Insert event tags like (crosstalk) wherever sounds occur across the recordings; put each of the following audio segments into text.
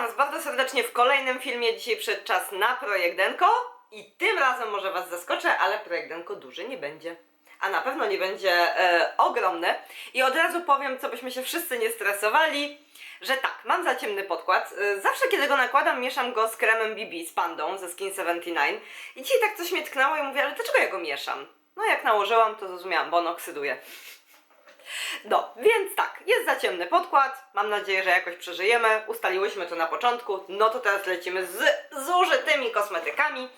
Witam Was bardzo serdecznie w kolejnym filmie. Dzisiaj przed czas na projekt Denko i tym razem może Was zaskoczę, ale projekt Denko duży nie będzie. A na pewno nie będzie e, ogromny. I od razu powiem, co byśmy się wszyscy nie stresowali, że tak, mam za ciemny podkład. E, zawsze kiedy go nakładam, mieszam go z kremem BB, z pandą ze Skin 79. I dzisiaj tak coś mnie tknęło i mówię, ale dlaczego ja go mieszam? No jak nałożyłam, to zrozumiałam, bo on oksyduje. No, więc tak, jest za ciemny podkład. Mam nadzieję, że jakoś przeżyjemy. Ustaliłyśmy to na początku. No to teraz lecimy z zużytymi kosmetykami.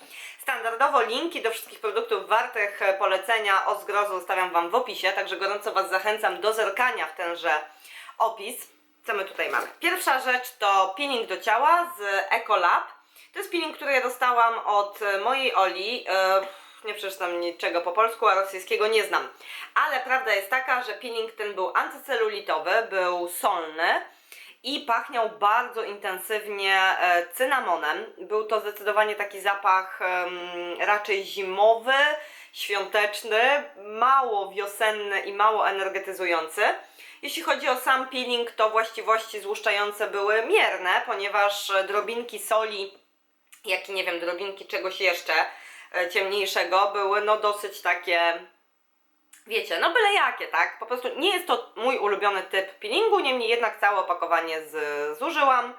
Standardowo linki do wszystkich produktów wartych polecenia o zgrozu zostawiam Wam w opisie, także gorąco Was zachęcam do zerkania w tenże opis. Co my tutaj mamy? Pierwsza rzecz to peeling do ciała z Ecolab. To jest peeling, który ja dostałam od mojej Oli. E, nie przeczytam niczego po polsku, a rosyjskiego nie znam. Ale prawda jest taka, że peeling ten był antycelulitowy, był solny i pachniał bardzo intensywnie e, cynamonem. Był to zdecydowanie taki zapach raczej zimowy, świąteczny, mało wiosenny i mało energetyzujący. Jeśli chodzi o sam peeling, to właściwości złuszczające były mierne, ponieważ drobinki soli, jak i nie wiem, drobinki czegoś jeszcze ciemniejszego były no dosyć takie wiecie, no byle jakie, tak? Po prostu nie jest to mój ulubiony typ peelingu, niemniej jednak całe opakowanie z, zużyłam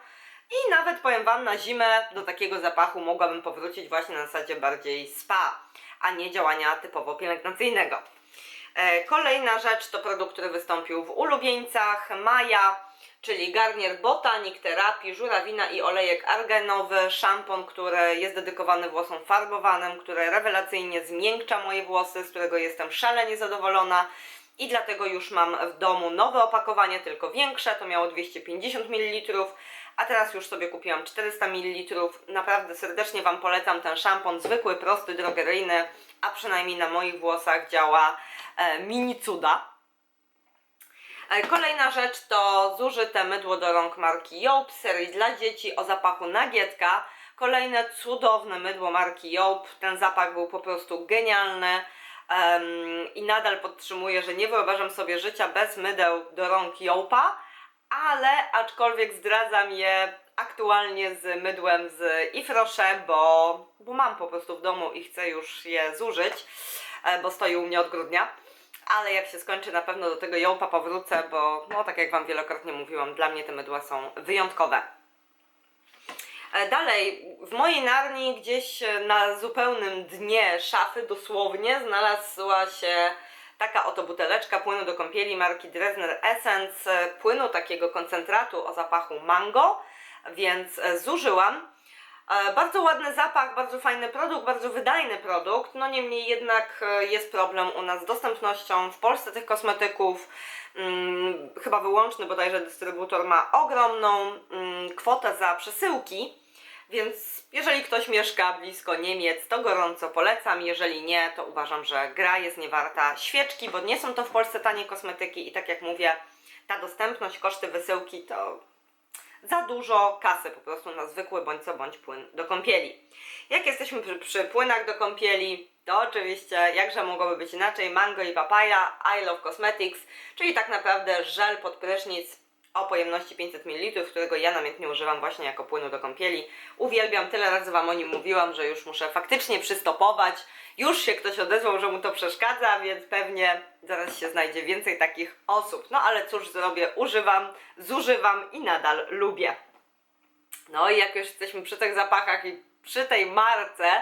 i nawet powiem Wam, na zimę do takiego zapachu mogłabym powrócić właśnie na zasadzie bardziej spa, a nie działania typowo pielęgnacyjnego. E, Kolejna rzecz to produkt, który wystąpił w ulubieńcach Maja, czyli Garnier Botanic Terapii, żurawina i olejek argenowy, szampon, który jest dedykowany włosom farbowanym, który rewelacyjnie zmiękcza moje włosy, z którego jestem szalenie zadowolona. I dlatego już mam w domu nowe opakowanie, tylko większe, to miało 250 ml, a teraz już sobie kupiłam 400 ml. Naprawdę serdecznie Wam polecam ten szampon, zwykły, prosty, drogeryjny, a przynajmniej na moich włosach działa e, mini cuda. E, Kolejna rzecz to zużyte mydło do rąk marki Joop serii dla dzieci o zapachu nagietka. Kolejne cudowne mydło marki Joop. Ten zapach był po prostu genialny em, i nadal podtrzymuję, że nie wyobrażam sobie życia bez mydeł do rąk Joopa, ale aczkolwiek zdradzam je aktualnie z mydłem z Ifrosze, bo, bo mam po prostu w domu i chcę już je zużyć, e, bo stoi u mnie od grudnia ale jak się skończy, na pewno do tego jołpa powrócę, bo no tak jak Wam wielokrotnie mówiłam, dla mnie te mydła są wyjątkowe. E, Dalej, w mojej narni gdzieś e, na zupełnym dnie szafy dosłownie znalazła się taka oto buteleczka płynu do kąpieli marki Dresner Essence, e, płynu takiego koncentratu o zapachu mango, więc zużyłam. E, Bardzo ładny zapach, bardzo fajny produkt, bardzo wydajny produkt. No niemniej jednak e, jest problem u nas z dostępnością w Polsce tych kosmetyków. Mm, chyba wyłączny bodajże dystrybutor ma ogromną mm, kwotę za przesyłki. Więc jeżeli ktoś mieszka blisko Niemiec, to gorąco polecam. Jeżeli nie, to uważam, że gra jest niewarta świeczki, bo nie są to w Polsce tanie kosmetyki i tak jak mówię, ta dostępność, koszty wysyłki to za dużo kasy po prostu na zwykły bądź co bądź płyn do kąpieli. Jak jesteśmy przy, przy płynach do kąpieli, to oczywiście, jakże mogłoby być inaczej, mango i papaya, I Love Cosmetics, czyli tak naprawdę żel pod prysznic o pojemności 500 ml, którego ja namiętnie używam właśnie jako płynu do kąpieli. Uwielbiam, tyle razy Wam o nim mówiłam, że już muszę faktycznie przystopować. Już się ktoś odezwał, że mu to przeszkadza, więc pewnie zaraz się znajdzie więcej takich osób. No ale cóż zrobię, używam, zużywam i nadal lubię. No i jak już jesteśmy przy tych zapachach i przy tej marce,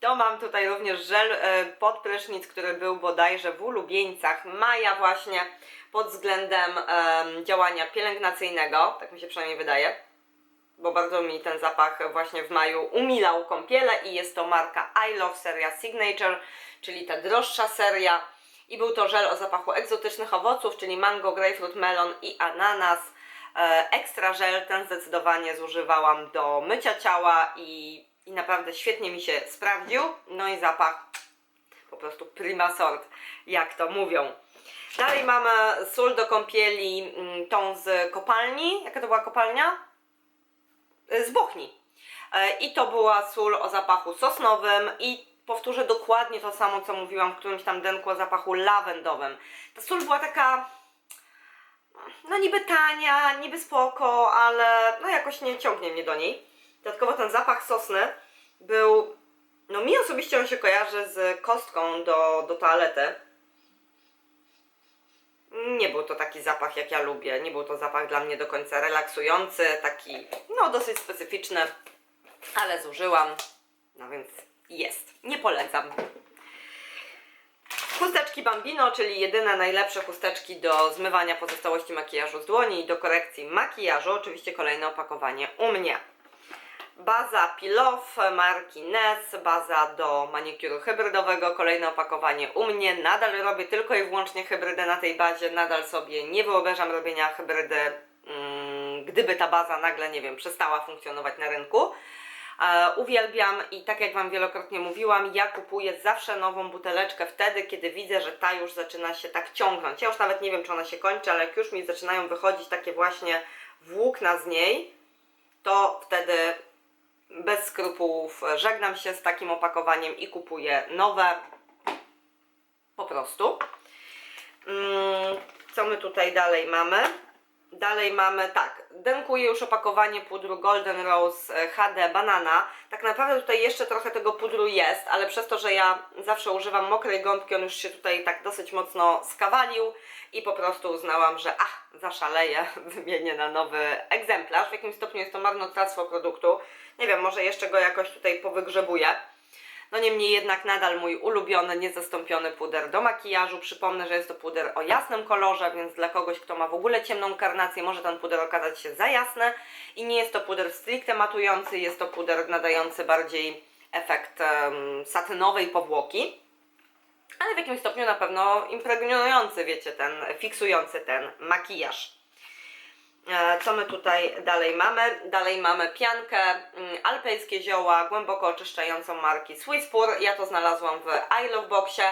to mam tutaj również żel e, pod prysznic, który był bodajże w ulubieńcach Maja właśnie pod względem em, działania pielęgnacyjnego, tak mi się przynajmniej wydaje, bo bardzo mi ten zapach właśnie w maju umilał kąpiele i jest to marka I Love seria Signature, czyli ta droższa seria i był to żel o zapachu egzotycznych owoców, czyli mango, grapefruit, melon i ananas. E, Ekstra żel ten zdecydowanie zużywałam do mycia ciała i, i naprawdę świetnie mi się sprawdził. No i zapach po prostu prima sort, jak to mówią. Dalej mamy sól do kąpieli, mm, tą z kopalni. Jaka to była kopalnia? Y, Z Bochni. E, I to była sól o zapachu sosnowym i powtórzę dokładnie to samo, co mówiłam w którymś tam denku o zapachu lawendowym. Ta sól była taka no niby tania, niby spoko, ale no jakoś nie ciągnie mnie do niej. Dodatkowo ten zapach sosny był, no mi osobiście on się kojarzy z kostką do, do toalety. Nie był to taki zapach, jak ja lubię. Nie był to zapach dla mnie do końca relaksujący, taki, no, dosyć specyficzny, ale zużyłam, no więc jest. Nie polecam. Chusteczki Bambino, czyli jedyne najlepsze chusteczki do zmywania pozostałości makijażu z dłoni i do korekcji makijażu. Oczywiście kolejne opakowanie u mnie. Baza Off marki Ness, baza do manikuru hybrydowego, kolejne opakowanie u mnie. Nadal robię tylko i wyłącznie hybrydę na tej bazie, nadal sobie nie wyobrażam robienia hybrydy, mm, gdyby ta baza nagle, nie wiem, przestała funkcjonować na rynku. E, uwielbiam i tak jak Wam wielokrotnie mówiłam, ja kupuję zawsze nową buteleczkę wtedy, kiedy widzę, że ta już zaczyna się tak ciągnąć. Ja już nawet nie wiem, czy ona się kończy, ale jak już mi zaczynają wychodzić takie właśnie włókna z niej, to wtedy bez skrupułów żegnam się z takim opakowaniem i kupuję nowe. Po prostu. Mm, Co my tutaj dalej mamy? Dalej mamy, tak, denkuję już opakowanie pudru Golden Rose e, HD Banana. Tak naprawdę tutaj jeszcze trochę tego pudru jest, ale przez to, że ja zawsze używam mokrej gąbki, on już się tutaj tak dosyć mocno skawalił i po prostu uznałam, że ach, zaszaleję, (laughs) wymienię na nowy egzemplarz. W jakimś stopniu jest to marnotrawstwo produktu. Nie wiem, może jeszcze go jakoś tutaj powygrzebuję. No niemniej jednak nadal mój ulubiony, niezastąpiony puder do makijażu. Przypomnę, że jest to puder o jasnym kolorze, więc dla kogoś, kto ma w ogóle ciemną karnację, może ten puder okazać się za jasny. I nie jest to puder stricte matujący, jest to puder nadający bardziej efekt um, satynowej powłoki. Ale w jakimś stopniu na pewno impregnujący, wiecie, ten, fiksujący ten makijaż. E, Co my tutaj dalej mamy? Dalej mamy piankę mm, alpejskie zioła, głęboko oczyszczającą marki Swisspur. Ja to znalazłam w I Love Boxie.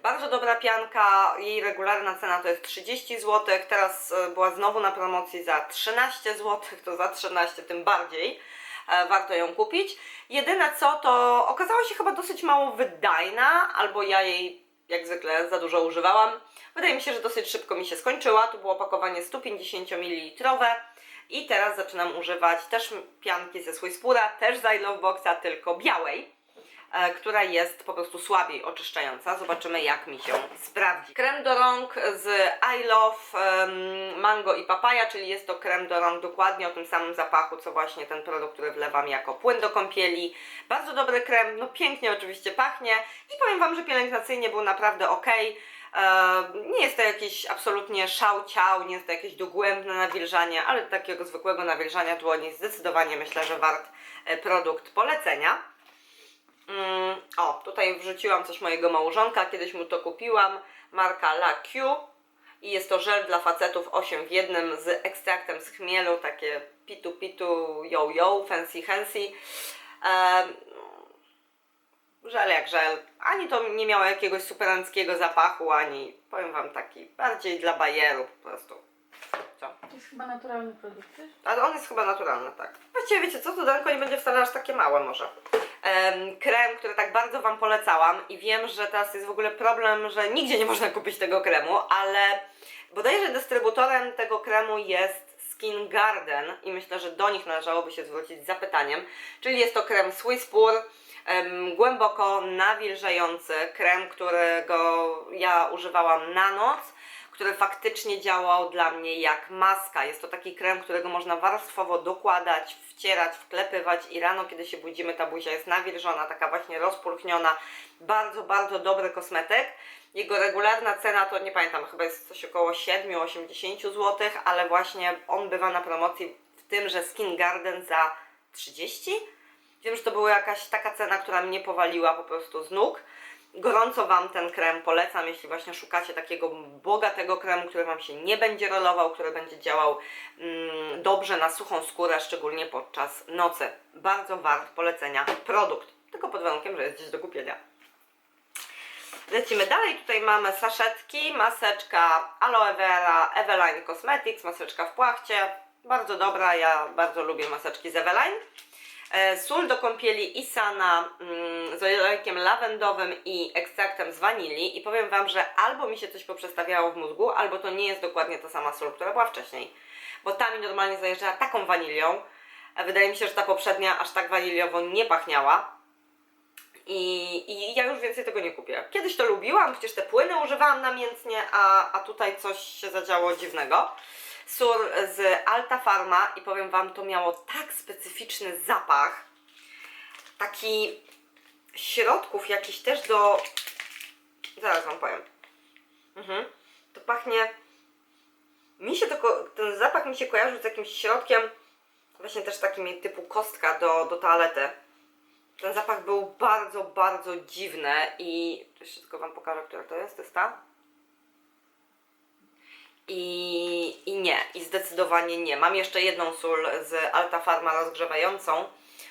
Bardzo dobra pianka, jej regularna cena to jest 30 zł. Teraz e, była znowu na promocji za 13 zł, to za 13 tym bardziej e, warto ją kupić. Jedyne co, to okazała się chyba dosyć mało wydajna, albo ja jej jak zwykle za dużo używałam. Wydaje mi się, że dosyć szybko mi się skończyła. Tu było opakowanie 150 ml i teraz zaczynam używać też pianki ze Swisspura, też z I Love Boxa, tylko białej, która jest po prostu słabiej oczyszczająca. Zobaczymy jak mi się sprawdzi. Krem do rąk z I Love Mango i Papaya, czyli jest to krem do rąk dokładnie o tym samym zapachu, co właśnie ten produkt, który wlewam jako płyn do kąpieli. Bardzo dobry krem, no pięknie oczywiście pachnie i powiem Wam, że pielęgnacyjnie był naprawdę ok. Nie jest to jakiś absolutnie szał ciał, nie jest to jakieś dogłębne nawilżanie, ale takiego zwykłego nawilżania dłoni zdecydowanie myślę, że wart e, produkt polecenia. Mm, o, tutaj wrzuciłam coś mojego małżonka, kiedyś mu to kupiłam, marka La Q i jest to żel dla facetów 8 w jednym z ekstraktem z chmielu, takie pitu pitu, yo yo, fancy fancy. Em, żel jak żel. Ani to nie miało jakiegoś superanckiego zapachu, ani powiem wam taki bardziej dla bajeru po prostu. Co? To jest chyba naturalny produkt? Ale on jest chyba naturalny, tak. Właściwie wiecie co, to denko nie będzie wcale aż takie małe może. Em, krem, który tak bardzo Wam polecałam i wiem, że teraz jest w ogóle problem, że nigdzie nie można kupić tego kremu, ale bodajże dystrybutorem tego kremu jest Skin Garden i myślę, że do nich należałoby się zwrócić z zapytaniem. Czyli jest to krem Swisspur, em, głęboko nawilżający, krem, którego ja używałam na noc który faktycznie działał dla mnie jak maska. Jest to taki krem, którego można warstwowo dokładać, wcierać, wklepywać i rano, kiedy się budzimy, ta buzia jest nawilżona, taka właśnie rozpulchniona. Bardzo, bardzo dobry kosmetyk. Jego regularna cena to nie pamiętam, chyba jest coś około 7-80 zł, ale właśnie on bywa na promocji w tym, że Skin Garden za 30. Wiem, że to była jakaś taka cena, która mnie powaliła po prostu z nóg. Gorąco Wam ten krem polecam, jeśli właśnie szukacie takiego bogatego kremu, który Wam się nie będzie rolował, który będzie działał mm, dobrze na suchą skórę, szczególnie podczas nocy. Bardzo wart polecenia produkt, tylko pod warunkiem, że jest gdzieś do kupienia. Lecimy dalej, tutaj mamy saszetki, maseczka aloe vera Eveline Cosmetics, maseczka w płachcie, bardzo dobra, ja bardzo lubię maseczki z Eveline. E, Sól do kąpieli Isana mm, z olejkiem lawendowym i ekstraktem z wanilii i powiem Wam, że albo mi się coś poprzestawiało w mózgu, albo to nie jest dokładnie ta sama sól, która była wcześniej. Bo ta mi normalnie zajeżdżała taką wanilią. a Wydaje mi się, że ta poprzednia aż tak waniliowo nie pachniała. I, I ja już więcej tego nie kupię. Kiedyś to lubiłam, przecież te płyny używałam namiętnie, a, a tutaj coś się zadziało dziwnego. Sur z Alta Farma i powiem Wam, to miało tak specyficzny zapach. Taki środków jakiś też do... Zaraz Wam powiem. Mhm. To pachnie... Mi się to, ten zapach mi się kojarzył z jakimś środkiem, właśnie też takim typu kostka do, do toalety. Ten zapach był bardzo, bardzo dziwny i jeszcze tylko Wam pokażę, która to jest. To jest ta? I, I nie, i zdecydowanie nie. Mam jeszcze jedną sól z Alta Farma rozgrzewającą,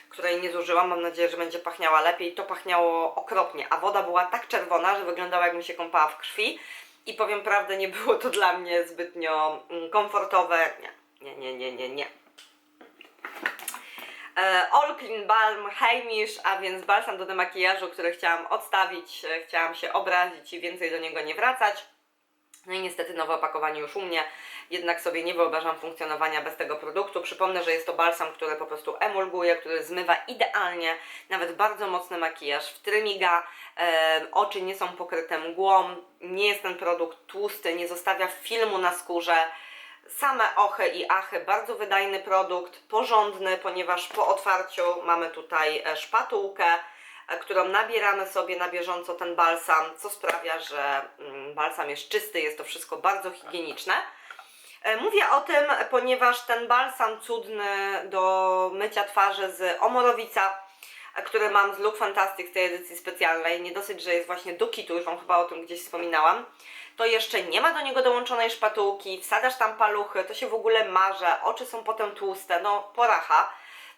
której nie zużyłam. Mam nadzieję, że będzie pachniała lepiej. To pachniało okropnie, a woda była tak czerwona, że wyglądała jakbym się kąpała w krwi. I powiem prawdę, nie było to dla mnie zbytnio mm, komfortowe. Nie, nie, nie, nie, nie. nie. E, All Clean Balm Heimish, a więc balsam do demakijażu, który chciałam odstawić, e, chciałam się obrazić i więcej do niego nie wracać. No i niestety nowe opakowanie już u mnie, jednak sobie nie wyobrażam funkcjonowania bez tego produktu. Przypomnę, że jest to balsam, który po prostu emulguje, który zmywa idealnie, nawet bardzo mocny makijaż, wtrymiga, e, oczy nie są pokryte mgłą, nie jest ten produkt tłusty, nie zostawia filmu na skórze. Same ochy i achy, bardzo wydajny produkt, porządny, ponieważ po otwarciu mamy tutaj e, szpatułkę, którą nabieramy sobie na bieżąco ten balsam, co sprawia, że mm, balsam jest czysty, jest to wszystko bardzo higieniczne. E, Mówię o tym, ponieważ ten balsam cudny do mycia twarzy z Omorowica, e, który mam z Look Fantastic z tej edycji specjalnej, nie dosyć, że jest właśnie do kitu, już Wam chyba o tym gdzieś wspominałam, to jeszcze nie ma do niego dołączonej szpatułki, wsadasz tam paluchy, to się w ogóle marze, oczy są potem tłuste, no poracha,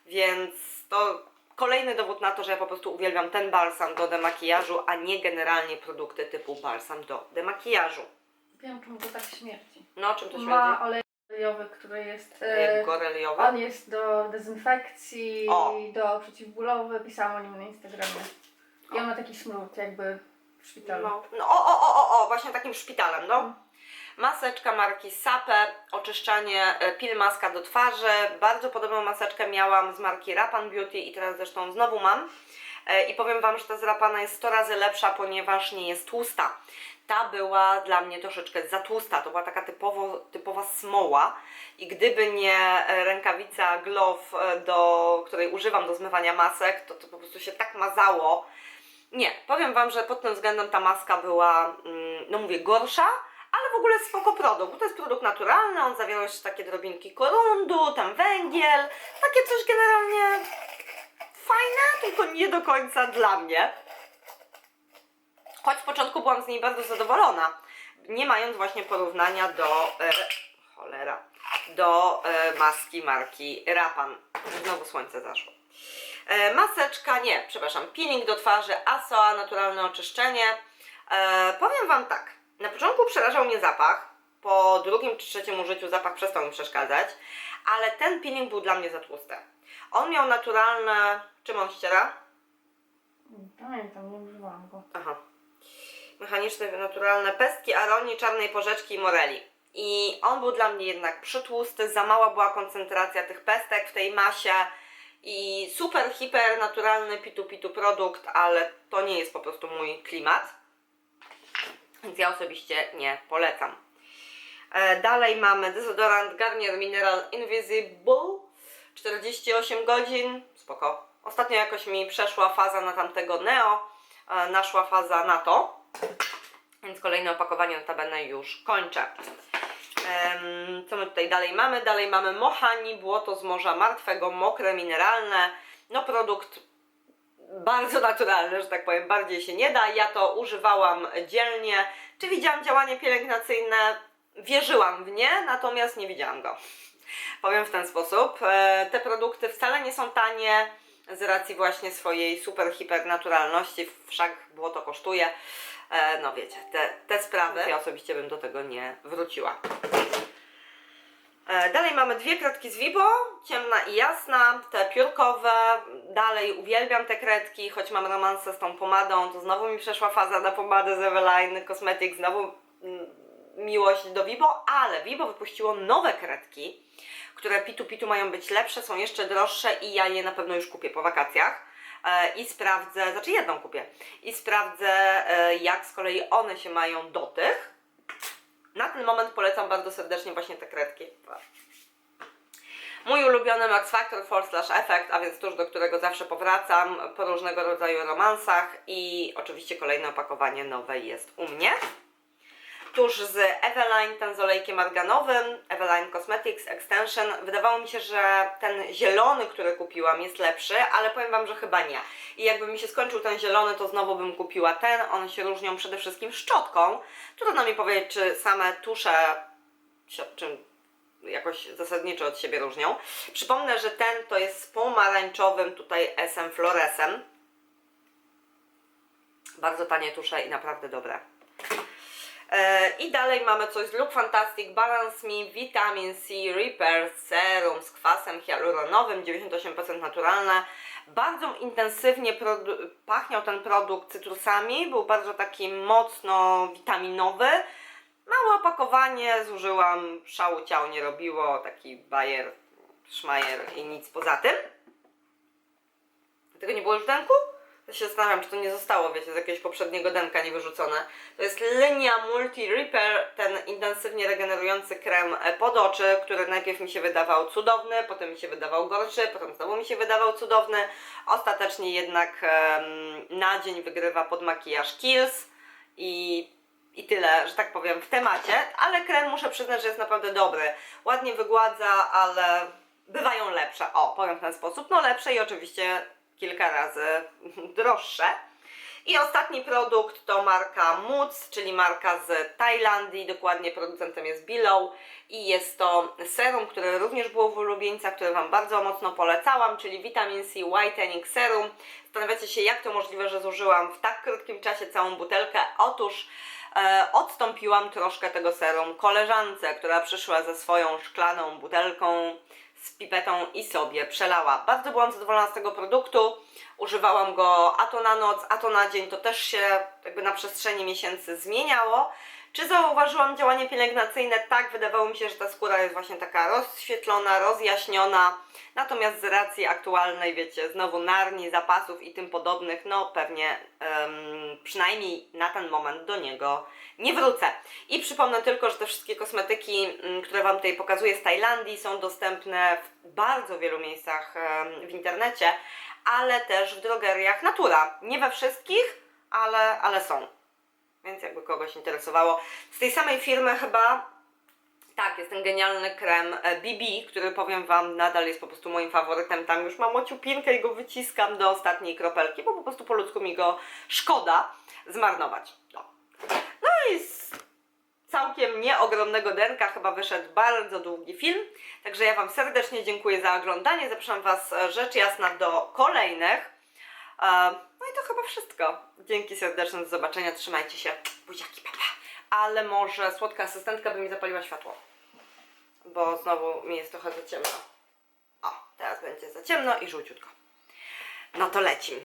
więc to kolejny dowód na to, że ja po prostu uwielbiam ten balsam do demakijażu, a nie generalnie produkty typu balsam do demakijażu. Wiem, czemu to tak śmierci. No o czym to Ma świadczy? olej olejowy, który jest... Jak E, goreliowy? on jest do dezynfekcji, O. do przeciwbólowy. Pisałam o nim na Instagramie. I on ma taki smród, jakby w szpitalu. No, no o, o, o, o, o, właśnie takim szpitalem, no. Maseczka marki Sape, oczyszczanie e, pil maska do twarzy. Bardzo podobną maseczkę miałam z marki Rapan Beauty i teraz zresztą znowu mam. E, I powiem Wam, że ta z Rapana jest 100 razy lepsza, ponieważ nie jest tłusta. Ta była dla mnie troszeczkę za tłusta, to była taka typowo, typowa smoła i gdyby nie e, rękawica Glove, do której używam do zmywania masek, to to po prostu się tak mazało, nie, powiem Wam, że pod tym względem ta maska była, mm, no mówię, gorsza, w ogóle spoko produkt, to jest produkt naturalny, on zawiera jeszcze takie drobinki korundu, tam węgiel, takie coś generalnie fajne, tylko nie do końca dla mnie. Choć w początku byłam z niej bardzo zadowolona, nie mając właśnie porównania do, e, cholera, do e, maski marki Rapan. Znowu słońce zaszło. E, maseczka, nie, przepraszam, peeling do twarzy, ASOA, naturalne oczyszczenie. E, powiem Wam tak, na początku przerażał mnie zapach, po drugim czy trzecim użyciu zapach przestał mi przeszkadzać, ale ten peeling był dla mnie za tłusty. On miał naturalne, czym on ściera? Nie Pamiętam, nie używałam go. Aha. Mechaniczne, naturalne pestki, aronii, czarnej porzeczki i moreli. I on był dla mnie jednak przytłusty, za mała była koncentracja tych pestek w tej masie i super, hiper naturalny pitu-pitu produkt, ale to nie jest po prostu mój klimat. Więc ja osobiście nie polecam. E, dalej mamy dezodorant Garnier Mineral Invisible 48 godzin, spoko. Ostatnio jakoś mi przeszła faza na tamtego Neo, e, naszła faza na to, więc kolejne opakowanie notabene już kończę. Co my tutaj dalej mamy? Dalej mamy Mohani, błoto z Morza Martwego, mokre, mineralne. No produkt bardzo naturalny, że tak powiem, bardziej się nie da. Ja to używałam dzielnie. Czy widziałam działanie pielęgnacyjne? Wierzyłam w nie, natomiast nie widziałam go. Powiem w ten sposób. E, te produkty wcale nie są tanie z racji właśnie swojej super, hiper naturalności. Wszak błoto kosztuje. E, no wiecie, te, te sprawy. Ja osobiście bym do tego nie wróciła. E, Dalej mamy dwie kredki z Vibo, ciemna i jasna, te piórkowe. Dalej uwielbiam te kredki, choć mam romansę z tą pomadą, to znowu mi przeszła faza na pomadę z Eveline Cosmetics, znowu mm, miłość do Vibo, ale Vibo wypuściło nowe kredki, które pitu pitu mają być lepsze, są jeszcze droższe i ja je na pewno już kupię po wakacjach. E, I sprawdzę, znaczy jedną kupię, i sprawdzę e, jak z kolei one się mają do tych. Na ten moment polecam bardzo serdecznie właśnie te kredki. Mój ulubiony Max Factor Force Slash Effect, a więc tuż do którego zawsze powracam po różnego rodzaju romansach i oczywiście kolejne opakowanie nowe jest u mnie. Tuż z Eveline, ten z olejkiem arganowym, Eveline Cosmetics Extension. Wydawało mi się, że ten zielony, który kupiłam jest lepszy, ale powiem Wam, że chyba nie. I jakby mi się skończył ten zielony, to znowu bym kupiła ten. One się różnią przede wszystkim szczotką. Trudno mi powiedzieć, czy same tusze się czym jakoś zasadniczo od siebie różnią. Przypomnę, że ten to jest z pomarańczowym tutaj SM Floresem. Bardzo tanie tusze i naprawdę dobre. E, I dalej mamy coś z Look Fantastic Balance Me Vitamin C Repair Serum z kwasem hialuronowym, 98% naturalne. Bardzo intensywnie pachniał ten produkt cytrusami, był bardzo taki mocno witaminowy. Małe opakowanie, zużyłam, szału ciało nie robiło, taki bajer, szmajer i nic poza tym. Tego nie było już w denku? Ja się zastanawiam, czy to nie zostało, wiecie, z jakiegoś poprzedniego denka niewyrzucone. To jest linia Multi Repair, ten intensywnie regenerujący krem e, pod oczy, który najpierw mi się wydawał cudowny, potem mi się wydawał gorszy, potem znowu mi się wydawał cudowny. Ostatecznie jednak em, na dzień wygrywa pod makijaż Kills i, i tyle, że tak powiem, w temacie. Ale krem muszę przyznać, że jest naprawdę dobry. Ładnie wygładza, ale bywają lepsze. O, powiem w ten sposób. No lepsze i oczywiście kilka razy (laughs) droższe. I ostatni produkt to marka Moods, czyli marka z Tajlandii, dokładnie producentem jest Below i jest to serum, które również było w ulubieńcach, które Wam bardzo mocno polecałam, czyli Vitamin C Whitening Serum. Zastanawiacie się, jak to możliwe, że zużyłam w tak krótkim czasie całą butelkę? Otóż e, odstąpiłam troszkę tego serum koleżance, która przyszła ze swoją szklaną butelką z pipetą i sobie przelała. Bardzo byłam zadowolona z tego produktu. Używałam go a to na noc, a to na dzień. To też się jakby na przestrzeni miesięcy zmieniało. Czy zauważyłam działanie pielęgnacyjne? Tak, wydawało mi się, że ta skóra jest właśnie taka rozświetlona, rozjaśniona. Natomiast z racji aktualnej, wiecie, znowu narni, zapasów i tym podobnych, no pewnie em, przynajmniej na ten moment do niego nie wrócę. I przypomnę tylko, że te wszystkie kosmetyki, mm, które Wam tutaj pokazuję z Tajlandii, są dostępne w bardzo wielu miejscach em, w internecie, ale też w drogeriach Natura. Nie we wszystkich, ale, ale są. Więc jakby kogoś interesowało. Z tej samej firmy chyba tak, jest ten genialny krem e, BB, który powiem Wam nadal jest po prostu moim faworytem. Tam już mam ociupinkę i go wyciskam do ostatniej kropelki, bo po prostu po ludzku mi go szkoda zmarnować. No, no i z całkiem nieogromnego denka chyba wyszedł bardzo długi film. Także ja Wam serdecznie dziękuję za oglądanie. Zapraszam Was e, rzecz jasna do kolejnych. To chyba wszystko. Dzięki serdeczne, do zobaczenia. Trzymajcie się. Buziaki, papa. Ale może słodka asystentka by mi zapaliła światło. Bo znowu mi jest trochę za ciemno. O, teraz będzie za ciemno i żółciutko. No to lecim.